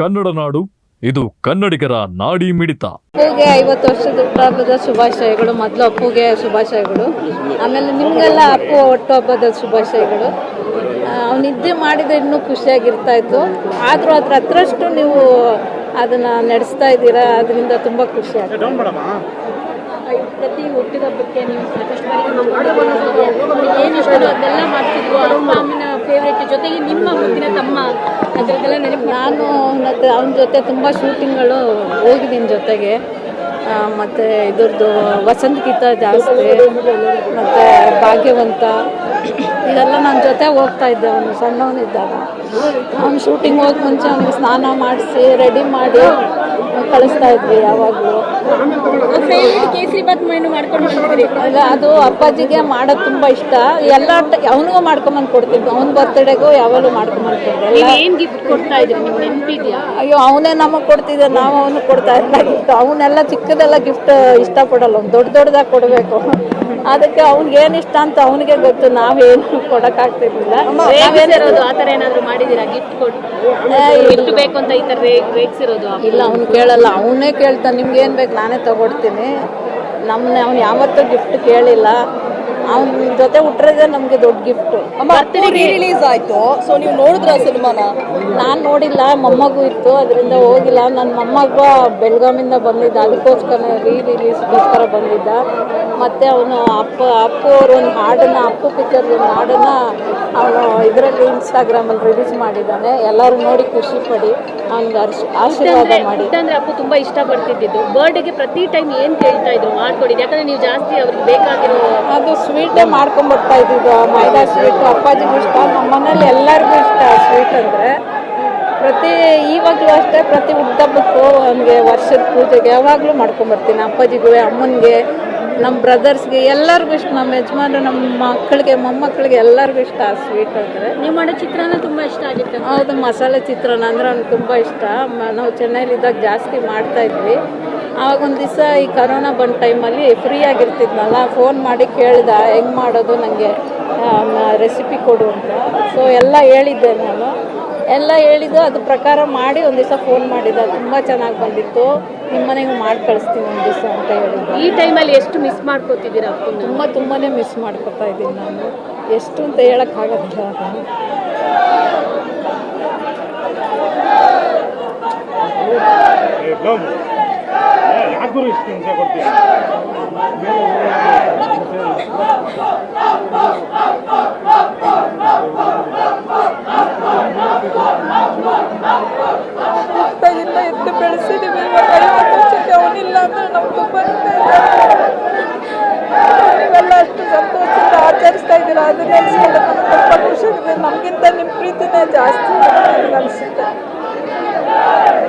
ಕನ್ನಡ ನಾಡು ಇದು ಕನ್ನಡಿಗರ ನಾಡಿ ಮಿಡಿತ. ಅಪ್ಪುಗೆ ಐವತ್ತು ವರ್ಷದ ಹುಟ್ಟುಹಬ್ಬದ ಶುಭಾಶಯಗಳು ಮೊದಲು ಅಪ್ಪುಗೆ ಶುಭಾಶಯಗಳು. ಆಮೇಲೆ ನಿಮಗೆಲ್ಲ ಅಪ್ಪು ಹುಟ್ಟುಹಬ್ಬದ ಶುಭಾಶಯಗಳು. ಅವನಿದ್ದೆ ನಿದ್ದೆ ಮಾಡಿದ್ರೆ ಇನ್ನೂ ಖುಷಿಯಾಗಿರ್ತಾ ಇತ್ತು. ಆದರೂ ಅದ್ರ ಹತ್ರಷ್ಟು ನೀವು ಅದನ್ನು ನಡೆಸ್ತಾ ಇದ್ದೀರಾ ಅದರಿಂದ ತುಂಬ ಖುಷಿ ಆಗ್ತದೆ ಪ್ರತಿ ಹುಟ್ಟಿದಬ್ಬಕ್ಕೆ ನೀವು ಸಾಕಷ್ಟು ಬಾರಿ ಏನು ಇಷ್ಟ ಅದೆಲ್ಲ ಮಾಡ್ತಿದ್ವು ಅಮ್ಮ ಅಮ್ಮನ ಫೇವ್ರೇಟ್ ಜೊತೆಗೆ ನಿಮ್ಮ ನೆನಪು ನಾನು ಮತ್ತು ಅವನ ಜೊತೆ ತುಂಬ ಶೂಟಿಂಗ್ಗಳು ಹೋಗಿದ್ದೀನಿ ಜೊತೆಗೆ. ಮತ್ತು ಇದ್ರದ್ದು ವಸಂತ ಗೀತ ಜಾಸ್ತಿ, ಮತ್ತು ಭಾಗ್ಯವಂತ ಇದೆಲ್ಲ ನನ್ನ ಜೊತೆ ಹೋಗ್ತಾ ಇದ್ದೆ ಅವನು, ಸಣ್ಣವನಿದ್ದಾಗ. ಅವ್ನು ಶೂಟಿಂಗ್ ಹೋಗಿ ಮುಂಚೆ ಅವನಿಗೆ ಸ್ನಾನ ಮಾಡಿಸಿ ರೆಡಿ ಮಾಡಿ ಕಳಿಸ್ತಾ ಇದ್ವಿ ಯಾವಾಗಲೂ. ಅಲ್ಲ ಕೇಸರಿ ಬಾತ್ ಮೆನು ಮಾಡ್ಕೊಂಡು ಬಂದಿದ್ರಿ ಈಗ ಅದು ಅಪ್ಪಾಜಿಗೆ ಮಾಡೋದು ತುಂಬ ಇಷ್ಟ. ಎಲ್ಲ ಅವನಿಗೂ ಮಾಡ್ಕೊಂಬಂದು ಕೊಡ್ತಿದ್ವಿ. ಅವ್ನ ಬರ್ತ್ಡೇಗೂ ಯಾವಾಗಲೂ ಮಾಡ್ಕೊಂಬಂದು ಗಿಫ್ಟ್ ಕೊಡ್ತಾ ಇದ್ರಿ? ನಿಮ್ಗೆ ನೆನಪಿದ್ಯಾ? ಅಯ್ಯೋ ಅವನೇ ನಮಗೆ ಕೊಡ್ತಿದ್ದೆ. ನಾವು ಅವನು ಕೊಡ್ತಾ ಇಲ್ಲ ಗಿಫ್ಟ್ ಅವನ್ನೆಲ್ಲ ಚಿಕ್ಕದೆಲ್ಲ ಗಿಫ್ಟ್ ಇಷ್ಟಪಡಲ್ಲ. ಅವ್ನು ದೊಡ್ಡ ದೊಡ್ಡದಾಗಿ ಕೊಡಬೇಕು. ಅದಕ್ಕೆ ಅವ್ನಿಗೆ ಏನು ಇಷ್ಟ ಅಂತ ಅವನಿಗೆ ಗೊತ್ತು. ನಾವೇನು ಕೊಡೋಕ್ಕಾಗ್ತಿರ್ಲಿಲ್ಲ ರೇಗಿಸಿರೋದು ಆ ಥರ ಏನಾದರೂ ಮಾಡಿದ್ದೀರಾ? ಗಿಫ್ಟ್ ಕೊಟ್ಟು ಬೇಕು ಅಂತ ಈ ಥರ ರೇಗಿಸಿರೋದು ಇಲ್ಲ ಅವ್ನು ಕೇಳಲ್ಲ ಅವನೇ ಕೇಳ್ತಾನೆ ನಿಮ್ಗೆ ಏನು ಬೇಕು ನಾನೇ ತಗೊಡ್ತೀನಿ. ನಮ್ಮನ್ನ ಅವ್ನು ಯಾವತ್ತೂ ಗಿಫ್ಟ್ ಕೇಳಿಲ್ಲ. ಅವನ ಜೊತೆ ಹುಟ್ಟಿರೋದೇ ನಮಗೆ ದೊಡ್ಡ ಗಿಫ್ಟು ರಿಲೀಸ್ ಆಯ್ತು. ಸೊ ನೀವು ನೋಡಿದ್ರ ಸಿನಿಮಾನ? ನಾನು ನೋಡಿಲ್ಲ ಮೊಮ್ಮಗು ಇತ್ತು ಅದರಿಂದ ಹೋಗಿಲ್ಲ. ನನ್ನ ಮೊಮ್ಮಗ ಬೆಳಗಾಮಿಂದ ಬಂದಿದ್ದ ಅದಕ್ಕೋಸ್ಕರ ರೀ ರಿಲೀಸ್ಗೋಸ್ಕರ ಬಂದಿದ್ದ. ಮತ್ತು ಅವನು ಅಪ್ಪ ಅಪ್ಪ ಅವರು ಒಂದು ಹಾಡನ್ನು ಅಪ್ಪು ಪಿಕ್ಚರ್ ಒಂದು ಹಾಡನ್ನು ಅವನು ಇದರಲ್ಲಿ ಇನ್ಸ್ಟಾಗ್ರಾಮಲ್ಲಿ ರಿಲೀಸ್ ಮಾಡಿದ್ದಾನೆ. ಎಲ್ಲರೂ ನೋಡಿ ಖುಷಿ ಪಡಿ ಅವ್ನಿಗೆ ಅರ್ಶ್ ಆಶೀರ್ವಾದ ಮಾಡಿ. ಅಂದ್ರೆ ಅಪ್ಪು ತುಂಬಾ ಇಷ್ಟ ಪಡ್ತಿದ್ದು ಬರ್ಡೇಗೆ ಪ್ರತಿ ಟೈಮ್ ಏನ್ ಕೇಳ್ತಾ ಇದ್ರು ಮಾಡ್ಕೊಡಿ ಯಾಕಂದ್ರೆ ನೀವು ಜಾಸ್ತಿ ಅವ್ರಿಗೆ ಬೇಕಾಗಿರೋ ಅದು ಸ್ವೀಟೇ ಮಾಡ್ಕೊಂಬರ್ತಾ ಇದ್ದಿದ್ದು ಮೈದಾ ಸ್ವೀಟು ಅಪ್ಪಾಜಿಗೂ ಇಷ್ಟ ನಮ್ಮ ಮನೇಲಿ ಎಲ್ಲರಿಗೂ ಇಷ್ಟ ಸ್ವೀಟ್ ಅಂದರೆ. ಪ್ರತಿ ಇವಾಗಲೂ ಅಷ್ಟೇ ಪ್ರತಿ ಹುಟ್ಟಬ್ಬಕ್ಕೂ ಅವನಿಗೆ ವರ್ಷದ ಪೂಜೆಗೆ ಯಾವಾಗಲೂ ಮಾಡ್ಕೊಂಬರ್ತೀನಿ ಅಪ್ಪಾಜಿಗೂ ಅಮ್ಮನಿಗೆ ನಮ್ಮ ಬ್ರದರ್ಸ್ಗೆ ಎಲ್ಲರಿಗೂ ಇಷ್ಟ ನಮ್ಮ ಯಜಮಾನ್ರು ನಮ್ಮ ಮಕ್ಕಳಿಗೆ ಮೊಮ್ಮಕ್ಕಳಿಗೆ ಎಲ್ಲರಿಗೂ ಇಷ್ಟ ಆ ಸ್ವೀಟ್ ಅಂದರೆ. ನೀವು ಮಾಡೋ ಚಿತ್ರಾನ್ನ ತುಂಬ ಇಷ್ಟ ಆಗಿತ್ತು. ಹೌದು ಮಸಾಲೆ ಚಿತ್ರಾನ್ನ ಅಂದ್ರೆ ಅವ್ನಿಗೆ ತುಂಬ ಇಷ್ಟ. ನಾವು ಚೆನ್ನೈಲಿದ್ದಾಗ ಜಾಸ್ತಿ ಮಾಡ್ತಾ ಇದ್ವಿ. ಆವಾಗ ಒಂದು ದಿವಸ ಈ ಕರೋನಾ ಬಂದ ಟೈಮಲ್ಲಿ ಫ್ರೀ ಆಗಿರ್ತಿದ್ನಲ್ಲ ಫೋನ್ ಮಾಡಿ ಕೇಳ್ದ ಹೆಂಗೆ ಮಾಡೋದು ನನಗೆ ರೆಸಿಪಿ ಕೊಡು ಅಂತ. ಸೊ ಎಲ್ಲ ಹೇಳಿದ್ದೆ ನಾನು. ಎಲ್ಲ ಹೇಳಿದ್ದು ಅದ್ರ ಪ್ರಕಾರ ಮಾಡಿ ಒಂದು ದಿವಸ ಫೋನ್ ಮಾಡಿದ. ತುಂಬ ಚೆನ್ನಾಗಿ ಬಂದಿತ್ತು. ನಿಮ್ಮ ಮನೆಗೆ ಮಾಡಿ ಕಳಿಸ್ತೀನಿ ಒಂದು ದಿವಸ ಅಂತ ಹೇಳಿದ್ದೆ. ಈ ಟೈಮಲ್ಲಿ ಎಷ್ಟು ಮಿಸ್ ಮಾಡ್ಕೋತಿದ್ದೀರಾ ತುಂಬ ತುಂಬಾ ಮಿಸ್ ಮಾಡ್ಕೊತಾ ಇದ್ದೀನಿ ನಾನು. ಎಷ್ಟು ಅಂತ ಹೇಳೋಕ್ಕಾಗತ್ತೆ ಯಾಕೂ ಇಷ್ಟು ಹಿಂಸೆ ಕೊಡ್ತೀವಿ ಎದ್ದು ಬೆಳೆಸಿದೀವಿ ಇವಾಗ ಅವನಿಲ್ಲ ಅಂದ್ರೆ ನಾವು ತುಂಬ ನೀವೆಲ್ಲ ಆಚರಿಸ್ತಾ ಇದ್ದೀರಾ? ಅದನ್ನ ನೆನೆಸ್ಕೊಂಡು ನಮ್ಗೆ ತುಂಬ ಖುಷಿ ಇದೆ ನಮಗಿಂತ ನಿಮ್ಮ ಪ್ರೀತಿನೇ ಜಾಸ್ತಿ ಅನಿಸುತ್ತೆ